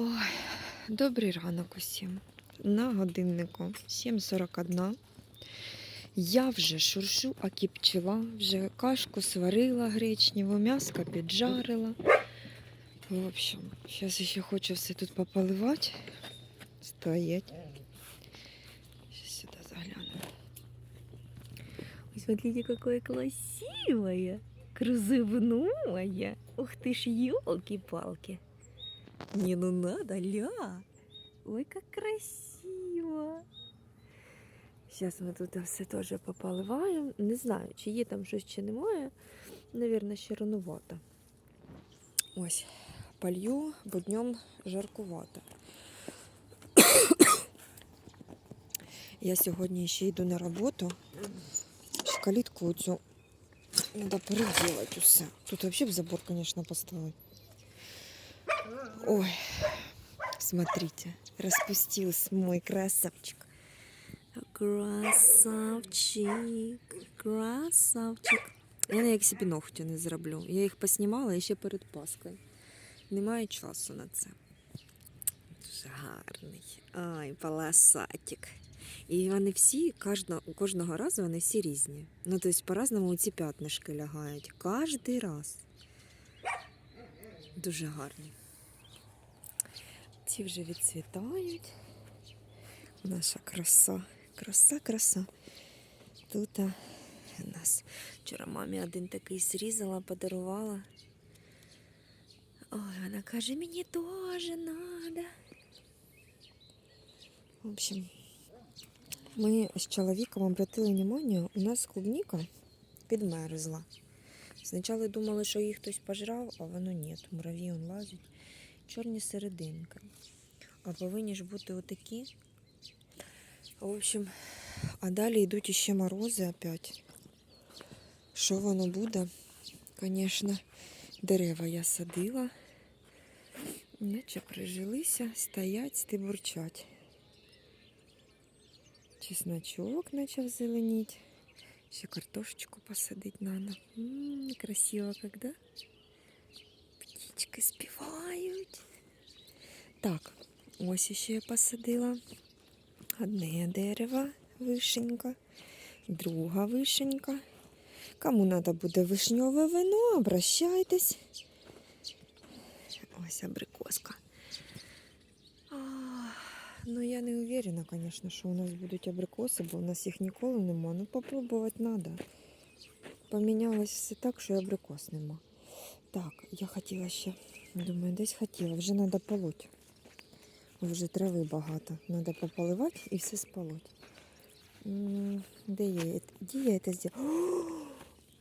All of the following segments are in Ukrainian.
Ой, добрий ранок усім. На годиннику 7.41. Я вже шуршу, акі пчела, вже кашку сварила гречневу, м'яско піджарила. В общем, зараз ще хочу все тут пополивати. Стоять. Сейчас сюда загляну. Ой, смотрите, какое красивое, крузывное. Ух ты ж, елки-палки. Не, ну надо, ля. Ой, как красиво. Зараз ми тут все теж пополиваємо. Не знаю, чи є там щось, чи немає. Навірно, ще рановато. Ось, полью, бо днем жаркувато. Я сьогодні ще йду на роботу. Шкалітку цю треба переділати усе. Тут взагалі б забор, звісно, поставити. Ой, смотрите, распустился мой красавчик. Красавчик, красавчик. Я як собі ногті не зроблю. Я їх поснімала ще перед Паскою. Немає часу на це. Дуже гарний. Ай, полосатик. І вони всі, кожного, кожного разу вони всі різні. Ну, тобто по-разному ці п'ятнишки лягають. Кожний раз. Дуже гарні. Ці вже відцвітають. Наша краса. Краса, краса. Тут а, у нас вчора мамі один такий зрізала, подарувала. Ой, вона каже, мені теж треба. В общем, ми з чоловіком обратили увагу, у нас клубніка підмерзла. Спочатку думали, що її хтось пожрав, а воно ні. Муравій он лазить. Чорні серединки. А повинні ж бути отакі. В общем, а далі йдуть іще морози опять. Що воно буде? Звісно, дерева я садила. Наче прижилися, стоять, стибурчать. Чесночок почав зеленіть. Ще картошечку посадить надо. М, красиво, когда птички співають. Так, ось ще я посадила. Одне дерево, вишенька, друга вишенька. Кому треба буде вишньове вино, обращайтесь. Ось абрикоска. Ну, я не уверена, звісно, що у нас будуть абрикоси, бо у нас їх ніколи нема. Ну, попробувати треба. Помінялось все так, що і абрикос нема. Так, я хотіла ще, думаю, десь хотіла, вже треба полоть. Вже трави багато. Треба пополивати і все сполоть. М, Де я? Де я це зробила?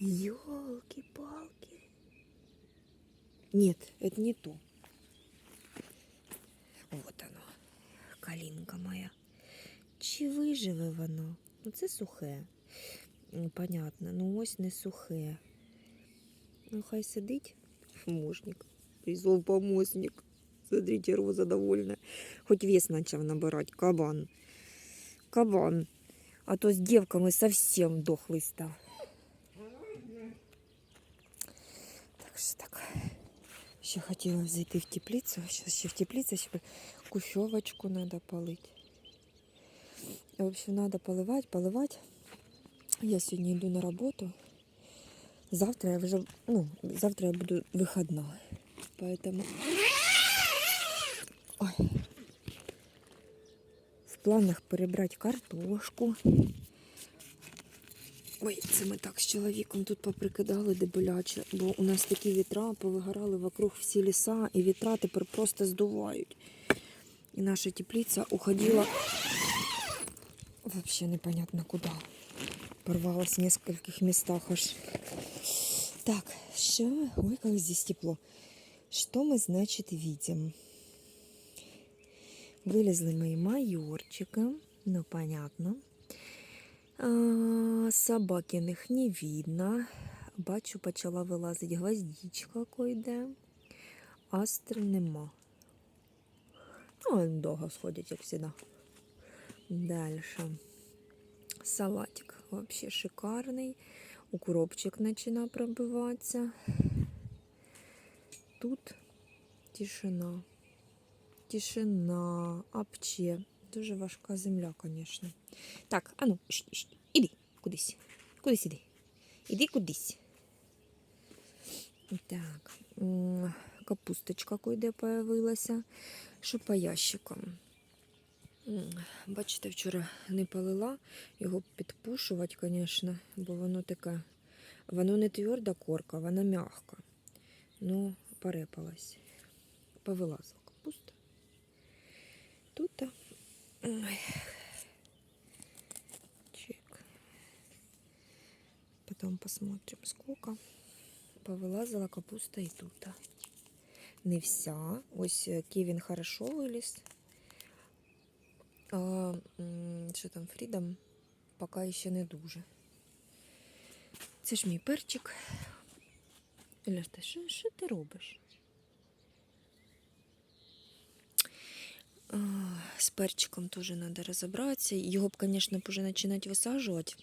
Ёлки-палки. Нет, это не то. Вот оно, калинка моя. Чи виживе воно? Ну це сухе. Понятно, ну ось не сухе. Ну хай сидить помощник. Призов помощник. Смотрите, Роза довольна. Хоть вес начал набирать. Кабан. Кабан. А то с девками совсем дохлый стал. Так що так. Ще хотіла зайти в теплицю. Зараз ще в теплиці ще кущовочку треба полити. В общем, треба поливати, поливати. Я сьогодні йду на роботу. Завтра я вже, ну, завтра я буду вихідна. Поэтому Ой. В планах перебрати картошку. Ой, це ми так з чоловіком тут поприкидали де боляче, бо у нас такі вітра повигорали вокруг всі ліса, і вітра тепер просто здувають. І наша теплиця уходила вообще непонятно куди. Порвалась в нескольких местах аж. Так, что? Ой, как здесь тепло. Что мы, значит, видим? Вылезли мои майорчика. Ну, понятно. А, собакиних не видно. Бачу, почала вилазити гвоздичка койде. Астр нема. Ну, довго сходять, як завжди. Дальше. Салатик вообще шикарный. Укропчик начинает пробиваться. Тут тишина. тишина, апче. Дуже важка земля, звісно. Так, а ну, ш, ш, іди кудись. Кудись іди. Іди кудись. Так, капусточка куди появилася. Що по ящикам? Бачите, вчора не полила, його підпушувати, звісно, бо воно таке. Воно не тверда корка, вона м'яка. Ну, порепалась. Повилазила капуста. Тут. Ой. Чек. Потом посмотрим, сколько. Повилазила капуста і тут. Не вся. Ось е, Кевін хорошо виліз. А, що там, Фрідом поки ще не дуже. Це ж мій перчик. Іля, що, що ти робиш? А, з перчиком теж треба розібратися. Його б, звісно, вже починати висаджувати.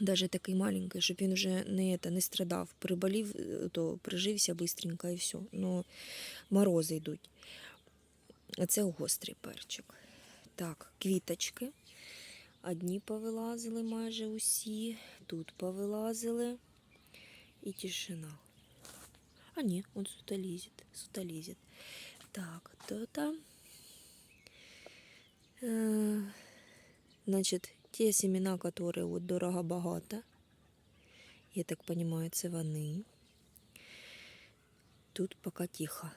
Даже такий маленький, щоб він вже не, это, не страдав. Приболів, то прижився быстренько і все. Ну, морози йдуть. А це гострий перчик. Так, квіточки. Одні повилазили майже усі. Тут повилазили. І тишина. А ні, он сюда лезет. Сюда лезет. Так, то там. Э, Значит, те семена, которые вот дорого-богато, я так понимаю, це вони. Тут пока тихо.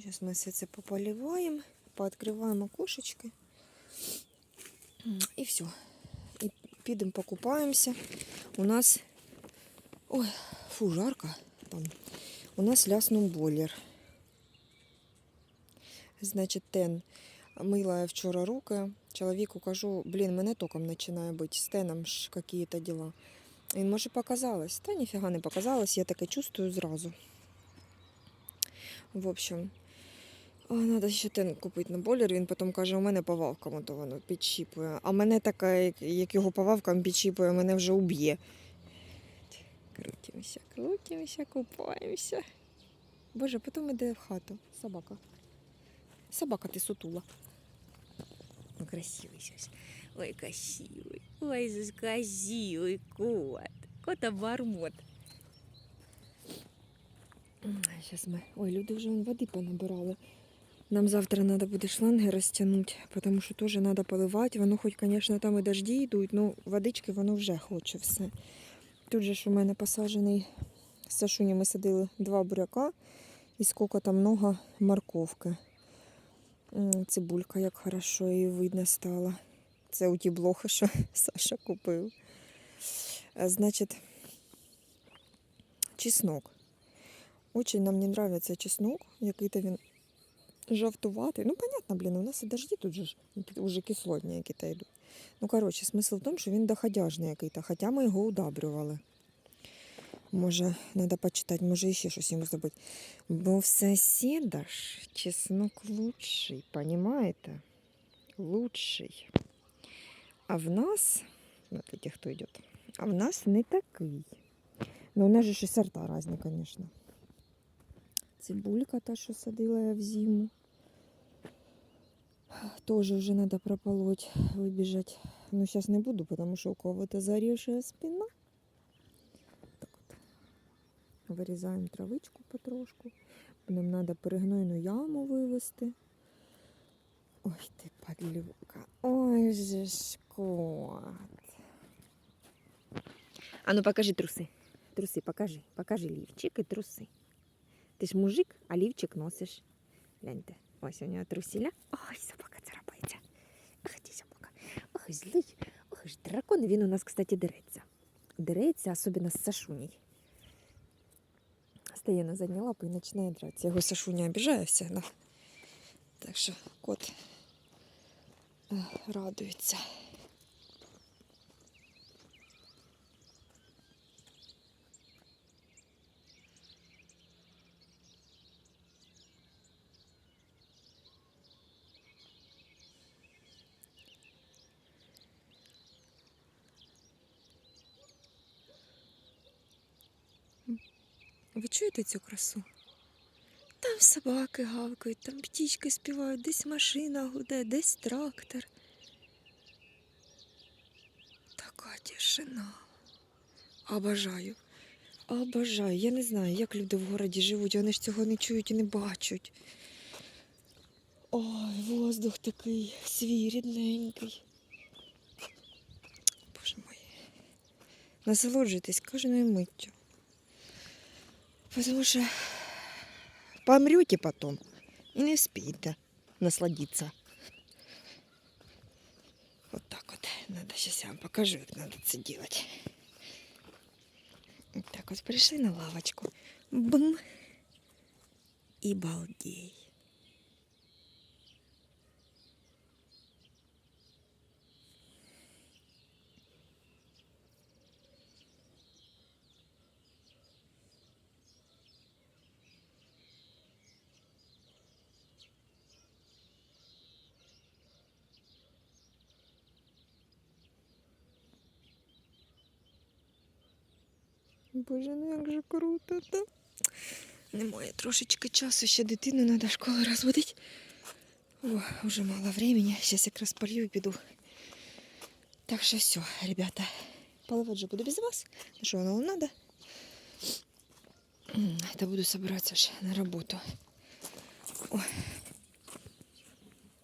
Сейчас мы все це пополиваем, пооткрываем окошечки. І все. І підемо покупаємося. У нас. Ой, фу, жарко там. У нас ляснув бойлер. Значить, тен. Мила вчора руки. Чоловіку кажу, блін, мене током починає бути. З теном ж какие-то діла. Він може показалось. Та ніфіга не показалось, я таке чувствую зразу. В общем, а, Надо ще тен купити на бойлер. Він потім каже, у мене повавками то воно підчіпує. А мене така, як- як його повавкам підчіпує, мене вже уб'є. Крутимося, крутимося, купаємося. Боже, потім іде в хату. Собака. Собака ти сутула. Ну, красивый сейчас. Ой, красивый. Ой, здесь красивый кот. Кот обормот. Сейчас мы... Ой, люди вже вон води понабирали. Нам завтра треба буде шланги розтягнути, тому що теж треба поливати. Воно хоч, звісно, там і дожді йдуть, але водички воно вже хоче все. Тут же ж у мене посаджений з Сашуні ми садили два буряка і скільки там много морковки. Цибулька, як хорошо її видно стало. Це у ті блохи, що Саша купив. Е, Значить, чеснок. Очень нам не нравится чеснок, який-то він жовтуватий. Ну, понятно, блін, у нас і дожді тут же уже кислотні які-то йдуть. Ну, коротше, смисл в тому, що він доходяжний який-то, хоча ми його удобрювали. Може, треба почитати, може ще щось йому зробити. Бо в сусіда ж чеснок лучший, понимаєте? Лучший. А в нас, ну, это хто йде, а в нас не такий. Ну, у нас же ще сорта різні, звісно. Цибулька та, що садила я в зиму. Тоже вже треба прополоть, вибіжати. Ну, зараз не буду, тому що у кого-то зарішує спина. Так от. Вирізаємо травичку потрошку. Нам треба перегнойну яму вивести. Ой, ти падлюка. Ой же ж кот. А ну покажи труси. Труси, покажи. Покажи лівчик і труси. Ти ж мужик, а лівчик носиш. Гляньте. Ось у нього трусіля. Ой, собака царапається. Ах, ти собака. Ох, злий. Ох, ж дракон, він у нас, кстати, дереться. Дереться, особливо з Сашуней. Стає на задні лапи і починає дратися. Його Сашуня обіжає всегда. Так що кот е, радується. Ви цю красу? Там собаки гавкають, там птічки співають, десь машина гуде, десь трактор. Така тишина. Обожаю. Обожаю. Я не знаю, як люди в городі живуть, вони ж цього не чують і не бачать. Ой, воздух такий свій, рідненький. Боже мой. Насолоджуйтесь кожною миттю. Потому що помрете потом и не успеете насладиться. Вот так вот. Надо сейчас я вам покажу, как надо это делать. Вот так вот пришли на лавочку. Бум. И балдей. Боже, ну як же круто, та? Немає трошечки часу, ще дитину треба в школу розводити. О, вже мало времени. Зараз якраз полью і піду. Так що все, ребята. Поливати же буду без вас. Ну що, воно вам? М, Та буду собиратися ж на роботу. Ой,